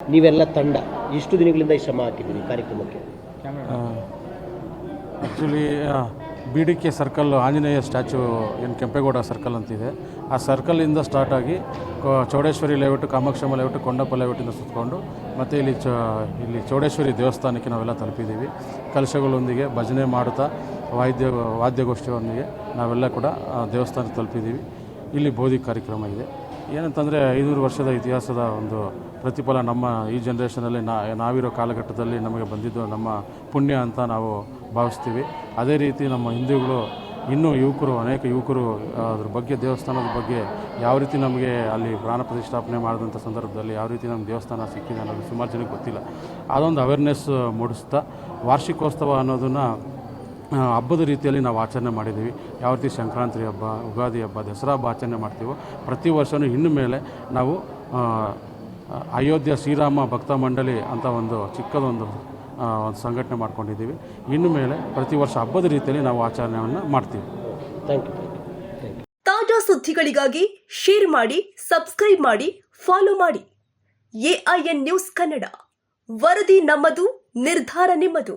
ನೀವೆಲ್ಲ ತಂಡ, ಇಷ್ಟು ದಿನಗಳಿಂದ ಈ ಶ್ರಮ ಹಾಕಿದ್ದೀರಿ ಕಾರ್ಯಕ್ರಮಕ್ಕೆ? Actually B D K circle Anjaneya statue ಏನು ಕೆಂಪೇಗೌಡ ಸರ್ಕಲ್ ಅಂತಿದೆ. ಆ ಸರ್ಕಲಿಂದ ಸ್ಟಾರ್ಟ್ ಆಗಿ ಚೌಡೇಶ್ವರಿ ಲೇಔಟ್ ಕಾಮಾಕ್ಷಮ್ಮ ಲೇಔಟ್ ಕೊಂಡಪ್ಪ ಲೇಔಟಿಂದ ಸುತ್ತಕೊಂಡು ಮತ್ತು ಇಲ್ಲಿ ಚ, ಇಲ್ಲಿ ಚೌಡೇಶ್ವರಿ ದೇವಸ್ಥಾನಕ್ಕೆ ನಾವೆಲ್ಲ ತಲುಪಿದ್ದೀವಿ. ಕಲಶಗಳೊಂದಿಗೆ ಭಜನೆ ಮಾಡುತ್ತಾ, ವಾದ್ಯ, ವಾದ್ಯಗೋಷ್ಠಿಯೊಂದಿಗೆ ನಾವೆಲ್ಲ ಕೂಡ ದೇವಸ್ಥಾನಕ್ಕೆ ತಲುಪಿದ್ದೀವಿ. ಇಲ್ಲಿ ಬೋಧಿ ಕಾರ್ಯಕ್ರಮ ಇದೆ. ಏನಂತಂದರೆ ಐನೂರು ವರ್ಷದ ಇತಿಹಾಸದ ಒಂದು ಪ್ರತಿಫಲ ನಮ್ಮ ಈ ಜನ್ರೇಷನಲ್ಲಿ ನಾ ನಾವಿರೋ ಕಾಲಘಟ್ಟದಲ್ಲಿ ನಮಗೆ ಬಂದಿದ್ದು ನಮ್ಮ ಪುಣ್ಯ ಅಂತ ನಾವು ಭಾವಿಸ್ತೀವಿ. ಅದೇ ರೀತಿ ನಮ್ಮ ಹಿಂದೂಗಳು, ಇನ್ನೂ ಯುವಕರು, ಅನೇಕ ಯುವಕರು ಅದ್ರ ಬಗ್ಗೆ, ದೇವಸ್ಥಾನದ ಬಗ್ಗೆ ಯಾವ ರೀತಿ ನಮಗೆ ಅಲ್ಲಿ ಪ್ರಾಣ ಪ್ರತಿಷ್ಠಾಪನೆ ಮಾಡಿದಂಥ ಸಂದರ್ಭದಲ್ಲಿ ಯಾವ ರೀತಿ ನಮ್ಮ ದೇವಸ್ಥಾನ ಸಿಕ್ಕಿದೆ ಅನ್ನೋದು ಸುಮಾರು ಜನಕ್ಕೆ ಗೊತ್ತಿಲ್ಲ. ಅದೊಂದು ಅವೇರ್ನೆಸ್ ಮೂಡಿಸ್ತಾ ವಾರ್ಷಿಕೋತ್ಸವ ಅನ್ನೋದನ್ನು ಹಬ್ಬದ ರೀತಿಯಲ್ಲಿ ನಾವು ಆಚರಣೆ ಮಾಡಿದ್ದೀವಿ. ಯಾವ ರೀತಿ ಸಂಕ್ರಾಂತಿ ಹಬ್ಬ ಯುಗಾದಿ ಹಬ್ಬ, ದಸರಾ ಹಬ್ಬ ಆಚರಣೆ ಮಾಡ್ತೀವೋ, ಪ್ರತಿ ವರ್ಷವೂ ಇನ್ನು ಮೇಲೆ ನಾವು ಅಯೋಧ್ಯ ಶ್ರೀರಾಮ ಭಕ್ತ ಮಂಡಳಿ ಅಂತ ಒಂದು ಚಿಕ್ಕದೊಂದು ಒಂದು ಸಂಘಟನೆ ಮಾಡ್ಕೊಂಡಿದ್ದೀವಿ. ಇನ್ನು ಮೇಲೆ ಪ್ರತಿ ವರ್ಷ ಹಬ್ಬದ ರೀತಿಯಲ್ಲಿ ನಾವು ಆಚರಣೆಯನ್ನು ಮಾಡ್ತೀವಿ. ಥ್ಯಾಂಕ್ ಯು ತಾಜಾ ಸುದ್ದಿಗಳಿಗಾಗಿ ಶೇರ್ ಮಾಡಿ ಸಬ್ಸ್ಕ್ರೈಬ್ ಮಾಡಿ ಫಾಲೋ ಮಾಡಿ. ಎಐಎನ್ ನ್ಯೂಸ್ ಕನ್ನಡ ವರದಿ ನಮ್ಮದು, ನಿರ್ಧಾರ ನಿಮ್ಮದು.